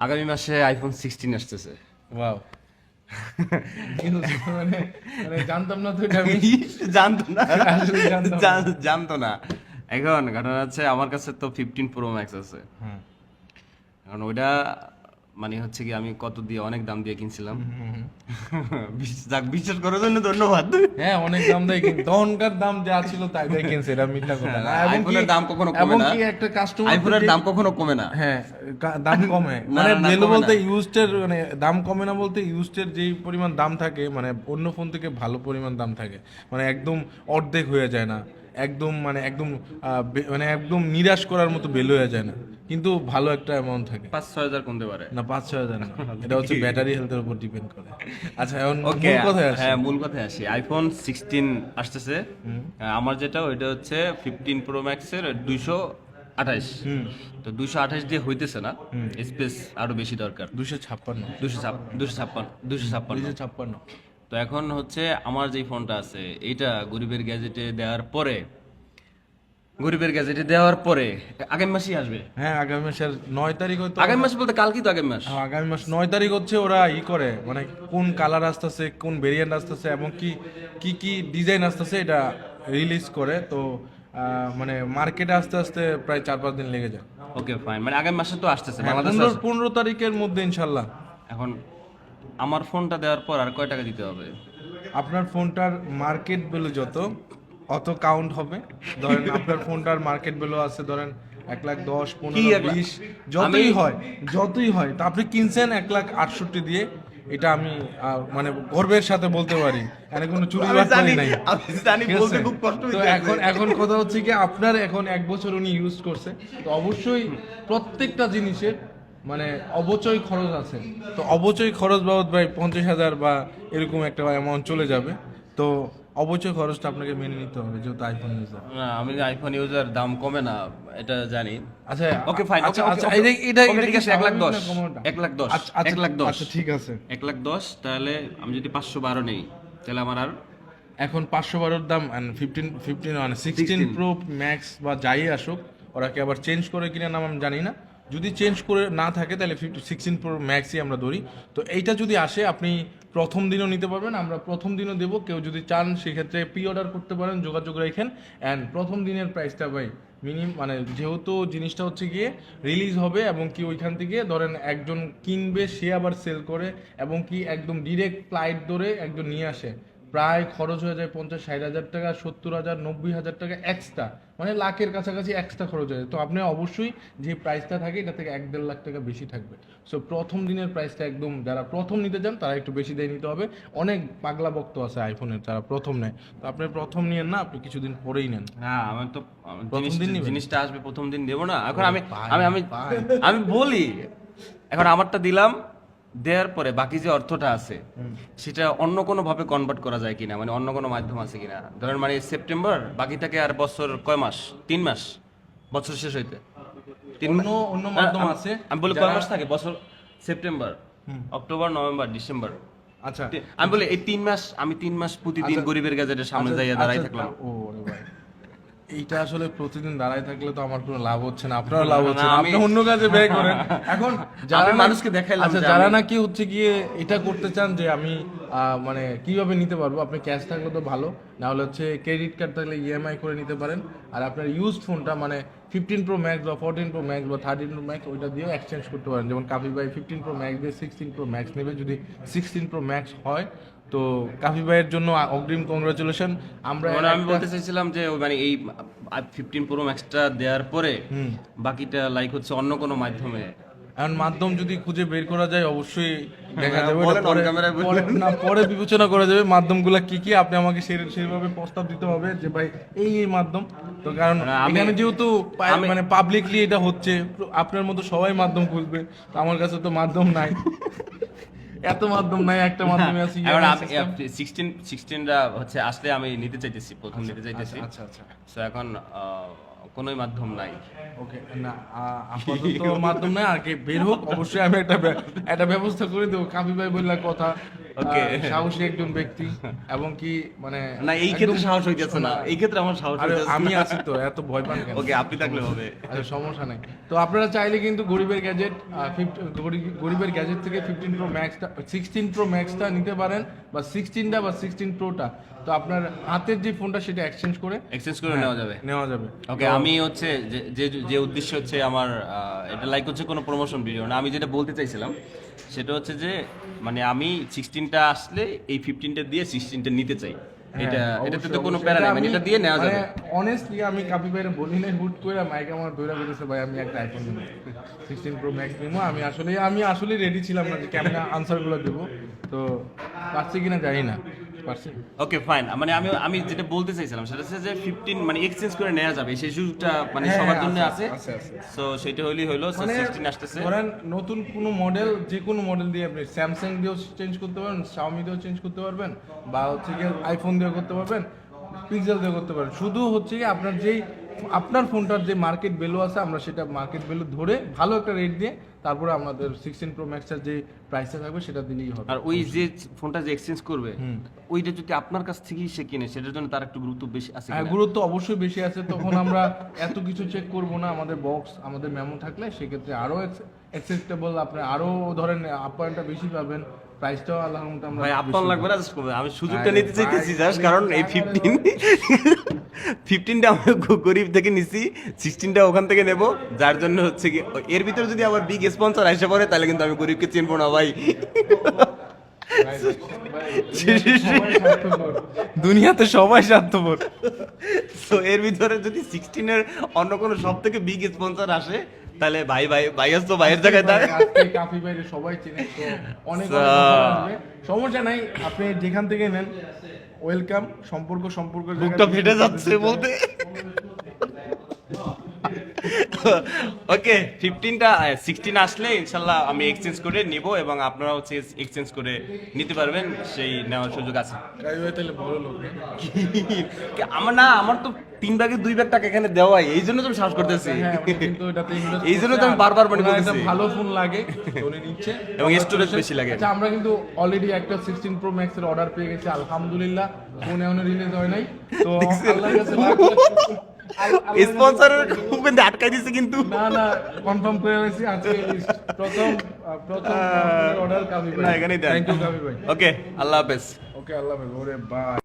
আগামী মাসে iPhone sixteen আসতেছে। ওয়াও মানে মানে জানতাম না তুই আমি। জানতো না। জানতাম না। জানতো না। এখন ঘটনা হচ্ছে আমার কাছে তো ফিফটিন প্রো ম্যাক্স আছে। কারণ এখন ওইটা মানে হচ্ছে কি আমি কত দিয়ে অনেক দাম দিয়ে কিনছিলাম। যাক বিশ্বাস করার জন্য ধন্যবাদ। হ্যাঁ অনেক দাম দেয় তখনকার দাম যা ছিল তাই দিয়ে কিনছে এটা মিথ্যা কথা না আইফোনের দাম কখনো কমে না। কি একটা কাস্টমার আইফোনের দাম কখনো কমে না। হ্যাঁ দাম কমে। মানে ভ্যালু বলতে। ইউজডের মানে দাম কমে না বলতে ইউজডের যেই পরিমাণ দাম থাকে মানে অন্য ফোন থেকে ভালো পরিমাণ দাম থাকে। মানে একদম অর্ধেক হয়ে যায় না। একদম মানে একদম মানে একদম নিরাশ করার মতো বেল হয়ে যায় না। কিন্তু ভালো একটা অ্যামাউন্ট থাকে। পাঁচ ছয় হাজার কমতে পারে। না পাঁচ ছয় হাজার না। এটা হচ্ছে ব্যাটারি হেলথের উপর ডিপেন্ড করে। আচ্ছা এখন মূল কথায় আসি। হ্যাঁ মূল কথায় আসি। আইফোন সিক্সটিন আসতেছে। আমার যেটা ওইটা হচ্ছে ফিফটিন প্রো ম্যাক্সের দুইশো আঠাশ তো দুইশো আঠাশ দিয়ে হইতেছে না। স্পেস আরও বেশি দরকার। দুশো ছাপ্পান্ন। দুশো ছাপ দুশো ছাপ্পান্ন দুশো ছাপ্পান্ন। দুশো ছাপ্পান্ন। তো এখন হচ্ছে আমার যে ফোনটা আছে এইটা গরিবের গ্যাজেটে দেওয়ার পরে গরিবের গ্যাজেটে দেওয়ার পরে আগামী মাসেই আসবে? হ্যাঁ আগামী মাসের নয় তারিখ হয়তো আগামী মাস বলতে কালকেই তো আগামী মাস। হ্যাঁ, আগামী মাস নয় তারিখ হচ্ছে ওরা ই করে মানে কোন কালার আসতেছে কোন ভেরিয়েন্ট আসতেছে এবং কি কি কি ডিজাইন আসতেছে এটা রিলিজ করে। তো মানে মার্কেটে আস্তে আস্তে প্রায় চার পাঁচ দিন লেগে যায়। ওকে ফাইন মানে আগামী মাসে তো আসতেছে হ্যাঁ, পনেরো পনেরো তারিখের মধ্যে ইনশাল্লাহ। এখন আমার ফোনটা দেওয়ার পর আর কয় টাকা দিতে হবে? আপনার ফোনটার মার্কেট ভ্যালু যত অত কাউন্ট হবে। ধরেন আপনার ফোনটার মার্কেট ভ্যালু আছে ধরেন এক লাখ দশ পনেরো বিশ যতই হয় যতই হয় তা আপনি কিনছেন এক লাখ আটষট্টি দিয়ে এটা আমি আহ, মানে গর্বের সাথে বলতে পারি। এখানে কোনো চুরি বাটপারি জানি, নাই। জানি, বলতে খুব কষ্ট তো এখন এখন কথা হচ্ছে কি আপনার এখন এক বছর উনি ইউজ করছে। তো অবশ্যই প্রত্যেকটা জিনিসের মানে অবচয় খরচ আছে। তো অবচয় খরচ বাবদ ভাই পঞ্চাশ হাজার বা এরকম একটা অ্যামাউন্ট চলে যাবে। তো অবচয় খরচটা আপনাকে মেনে নিতে হবে যেহেতু আইফোন ইউজার না আমি আইফোন ইউজার দাম কমে না এটা জানি। আচ্ছা ওকে ফাইন আচ্ছা আচ্ছা এটা এটা ঠিক আছে এক লাখ দশ? এক লাখ দশ এক লাখ দশ। আচ্ছা ঠিক আছে। এক লাখ দশ তাহলে আমি যদি পাঁচশো বারো নেই তাহলে আমার আর এখন পাঁচশো বারোর দাম ফিফটিন ফিফটিন মানে সিক্সটিন 16 প্রো ম্যাক্স বা যাই আসুক ওরা কি আবার চেঞ্জ করে কিনা নাম আমি জানি না। যদি চেঞ্জ করে না থাকে, তাহলে ফিফটি সিক্সটিন প্রো ম্যাক্সই আমরা ধরি। তো এইটা যদি আসে, আপনি প্রথম দিনও নিতে পারবেন, আমরা প্রথম দিনও দেবো। কেউ যদি চান, সেক্ষেত্রে প্রি অর্ডার করতে পারেন, যোগাযোগ রাখেন। অ্যান্ড প্রথম দিনের প্রাইসটা ভাই মিনিমাম মানে যেহেতু জিনিসটা হচ্ছে গিয়ে রিলিজ হবে এবং কি ওইখান থেকে ধরেন একজন কিনবে, সে আবার সেল করে এবং কি একদম ডিরেক্ট ফ্লাইট ধরে একজন নিয়ে আসে। প্রায় খরচ হয়ে যায় পঞ্চাশ ষাট হাজার টাকা সত্তর হাজার নব্বই হাজার টাকা এক্সট্রা মানে লাখের কাছাকাছি এক্সট্রা খরচ হয়ে যায়। তো আপনি অবশ্যই যে প্রাইসটা থাকে এটা থেকে এক দেড় লাখ টাকা বেশি থাকবে। সো প্রথম দিনের প্রাইসটা একদম যারা প্রথম নিতে চান তারা একটু বেশি দিয়ে নিতে হবে। অনেক পাগলা বক্ত আছে আইফোনের তারা প্রথম নেয়। তো আপনি প্রথম নিয়েন না আপনি কিছুদিন পরেই নেন। হ্যাঁ আমি তো প্রথম দিন? জিনিসটা আসবে প্রথম দিন দেবো না। এখন আমি আমি আমি আমি বলি এখন আমারটা দিলাম। দেওয়ার পরে বাকি যে অর্থটা আছে সেটা অন্য কোনো ভাবে কনভার্ট করা যায় কিনা? মানে অন্য কোনো মাধ্যম আছে কিনা? ধরেন মানে সেপ্টেম্বর বাকিটাকে আর বছর কয় মাস? তিন মাস? বছর শেষ হইতে। তিন অন্য মাধ্যম আমি- আছে আমি বলি কয় মাস থাকে? বছর সেপ্টেম্বর অক্টোবর নভেম্বর ডিসেম্বর আচ্ছা। আমি বলি এই তিন মাস আমি তিন মাস প্রতিদিন আচ্ছা। গরিবের গাজেটের সামনে আচ্ছা, যাইয়া দাঁড়াই আচ্ছা, থাকলাম। এইটা আসলে প্রতিদিন দাঁড়ায় থাকলে তো আমার কোনো লাভ হচ্ছে না আপনারও লাভ হচ্ছে না। আপনি অন্য কাজে ব্যয় করেন। এখন যারা মানুষকে দেখাইলাম আচ্ছা যারা নাকি হচ্ছে গিয়ে এটা করতে চান যে আমি মানে কীভাবে নিতে পারব? আপনি ক্যাশ থাকলে তো ভালো না হলে হচ্ছে ক্রেডিট কার্ড থাকলে ইএমআই করে নিতে পারেন। আর আপনার ইউজ ফোনটা মানে ফিফটিন প্রো ম্যাক্স বা ফোরটিন প্রো ম্যাক্স বা থার্টিন প্রো ম্যাক্স ওইটা দিয়েও এক্সচেঞ্জ করতে পারেন। যেমন কাফি ভাই ফিফটিন প্রো ম্যাক্স দিয়ে সিক্সটিন প্রো ম্যাক্স নেবে। যদি সিক্সটিন প্রো ম্যাক্স হয় তো কাফি ভাইয়ের জন্য অগ্রিম কংগ্রাচুলেশন আমরা মানে আমি বলতে চাইছিলাম যে মানে এই ফিফটিন প্রো ম্যাক্সটা দেওয়ার পরে। বাকিটা লাইক হচ্ছে অন্য কোনো মাধ্যমে। এখন মাধ্যম যদি খুঁজে বের করা যায় অবশ্যই দেখা হ্যাঁ, যাবে। পরে- না পরে বিবেচনা করা যাবে মাধ্যমগুলো কি কি। আপনি আমাকে সেইভাবে প্রস্তাব দিতে হবে যে ভাই এই এই মাধ্যম। তো কারণ আমি- যেহেতু মানে পাবলিকলি এটা হচ্ছে আপনার মতো সবাই মাধ্যম খুঁজবে। তো আমার কাছে তো মাধ্যম নাই। এত মাধ্যম নাই একটা মাধ্যমে আছে এখন system। সিক্সটিন সিক্সটিনটা হচ্ছে আসলে আমি নিতে চাইতেছি প্রথম নিতে চাইতেছি। আচ্ছা আচ্ছা তো এখন কোনোই মাধ্যম নাই। ওকে না আপাতত মাধ্যম নাই আর কি বের হোক অবশ্যই আমি একটা একটা ব্যবস্থা করে দেবো। কাবি ভাই কথা. আহ, সাহসী একজন ব্যক্তি এবং কি মানে না এই ক্ষেত্রে সাহস হইতেছে না। এই ক্ষেত্রে আমার সাহস হইতেছে আমি আছি তো এত ভয় পান কেন? ওকে আপনি থাকলে হবে। আরে সমস্যা নেই। তো আপনারা চাইলে কিন্তু গরিবের গ্যাজেট গরিবের গ্যাজেট থেকে ফিফটিন প্রো ম্যাক্সটা সিক্সটিন প্রো ম্যাক্সটা নিতে পারেন বা সিক্সটিনটা বা সিক্সটিন প্রোটা তো আপনার হাতের যে ফোনটা সেটা এক্সচেঞ্জ করে এক্সচেঞ্জ করে নেওয়া যাবে। নেওয়া যাবে। ওকে আমি হচ্ছে যে- যে উদ্দেশ্য হচ্ছে আমার এটা লাইক হচ্ছে কোনো প্রমোশন ভিডিও না। আমি যেটা বলতে চাইছিলাম সেটা হচ্ছে যে মানে আমি সিক্সটিনটা আসলে এই ফিফটিনটা দিয়ে সিক্সটিনটা নিতে চাই। এটা এটাতে তো কোনো প্যারা নেই মানে এটা দিয়ে নেওয়া যাবে। অনেস্টলি আমি কাপি ভাইয়ের বলি নাই হুট করে মাইক আমার দৌড়া ভাই আমি একটা আইফোন নিব। সিক্সটিন প্রো ম্যাক্স নিব। আমি আসলে আমি আসলে রেডি ছিলাম না যে কেমন আনসারগুলো দেবো। তো পারছি কিনা জানি না। ওকে ফাইন মানে আমি আমি যেটা বলতে চাইছিলাম সেটা হচ্ছে যে ফিফটিন মানে এক্সচেঞ্জ করে নেওয়া যাবে। সেই সুযোগটা মানে হ্যাঁ, সবার জন্য আছে। সো সেটা হলেই হলো মানে সিক্সটিন আসতেছে। ধরেন নতুন কোনো মডেল যে কোনো মডেল দিয়ে আপনি স্যামসাং দিয়েও চেঞ্জ করতে পারবেন শাওমি দিয়েও চেঞ্জ করতে পারবেন বা হচ্ছে গিয়ে আইফোন দিয়েও করতে পারবেন পিক্সেল দিয়ে করতে পারবেন। শুধু হচ্ছে কি আপনার যেই আপনার ফোনটার যে মার্কেট ভ্যালু আছে আমরা সেটা মার্কেট ভ্যালু ধরে ভালো একটা রেট দিয়ে তারপরে আমাদের সিক্সটিন প্রো ম্যাক্সের যে প্রাইসটা থাকবে সেটা দিলেই হবে। আর ওই যে ফোনটা যে এক্সচেঞ্জ করবে ওইটা যদি আপনার কাছ থেকেই সে কিনে সেটার জন্য তার একটু গুরুত্ব বেশি আছে হ্যাঁ গুরুত্ব অবশ্যই বেশি আছে। তখন আমরা এত কিছু চেক করব না আমাদের বক্স আমাদের মেমো থাকলে সেক্ষেত্রে আরও অ্যাকসেপ্টেবল আপনি আরও ধরেন আপ্যায়নটা বেশি পাবেন। প্রাইসটাও মতো ভাই আপনার লাগবে না করবে। আমি সুযোগটা নিতে চাইতেছি জাস্ট কারণ এই ফিফটিন ফিফটিনটা আমি গরিব থেকে নিছি সিক্সটিনটা ওখান থেকে নেব যার জন্য হচ্ছে কি এর ভিতরে যদি আবার বিগ স্পন্সর এসে পড়ে তাহলে কিন্তু আমি গরিবকে চিনবো না ভাই। দুনিয়াতে সবাই স্বার্থপর তো এর ভিতরে যদি সিক্সটিনের অন্য কোনো সব থেকে বিগ স্পন্সর আসে তাহলে ভাই ভাই ভাই তো ভাইয়ের জায়গায় দাঁড়ায় কাফি বাইরে সবাই চেনে অনেক আসবে। সমস্যা নাই আপনি যেখান থেকে নেন ওয়েলকাম সম্পর্ক সম্পর্ক বুকটা ফেটে যাচ্ছে বলতে। ওকে ফিফটিনটা সিক্সটিন আসলে ইনশাল্লাহ আমি এক্সচেঞ্জ করে নিব এবং আপনারা হচ্ছে এক্সচেঞ্জ করে নিতে পারবেন সেই নেওয়ার সুযোগ আছে। আমার না আমার তো তিন ভাগের দুই ভাগ টাকা এখানে দেওয়াই এই জন্য তো আমি করতেছি। হ্যাঁ, এটাতে invest এই জন্য তো আমি বারবার মানে ওনার ভালো ফোন লাগে উনি নিচ্ছে। এবং storage বেশি লাগে। আচ্ছা আমরা কিন্তু অলরেডি একটা 16 প্রো ম্যাক্স এর অর্ডার পেয়ে গেছি আলহামদুলিল্লাহ ফোন এখনও রিলিজ হয় নাই। তো আল্লাহর কাছে স্পন্সরের কিন্তু আটকাই দিছে কিন্তু। না না কনফার্ম করে রয়েছি আজকে প্রথম প্রথম অর্ডার কাবি ভাই না এখানেই দেন। থ্যাংক ইউ কাবি ভাই। ওকে আল্লাহ হাফেজ। ওকে আল্লাহ ভাই ওরে বাই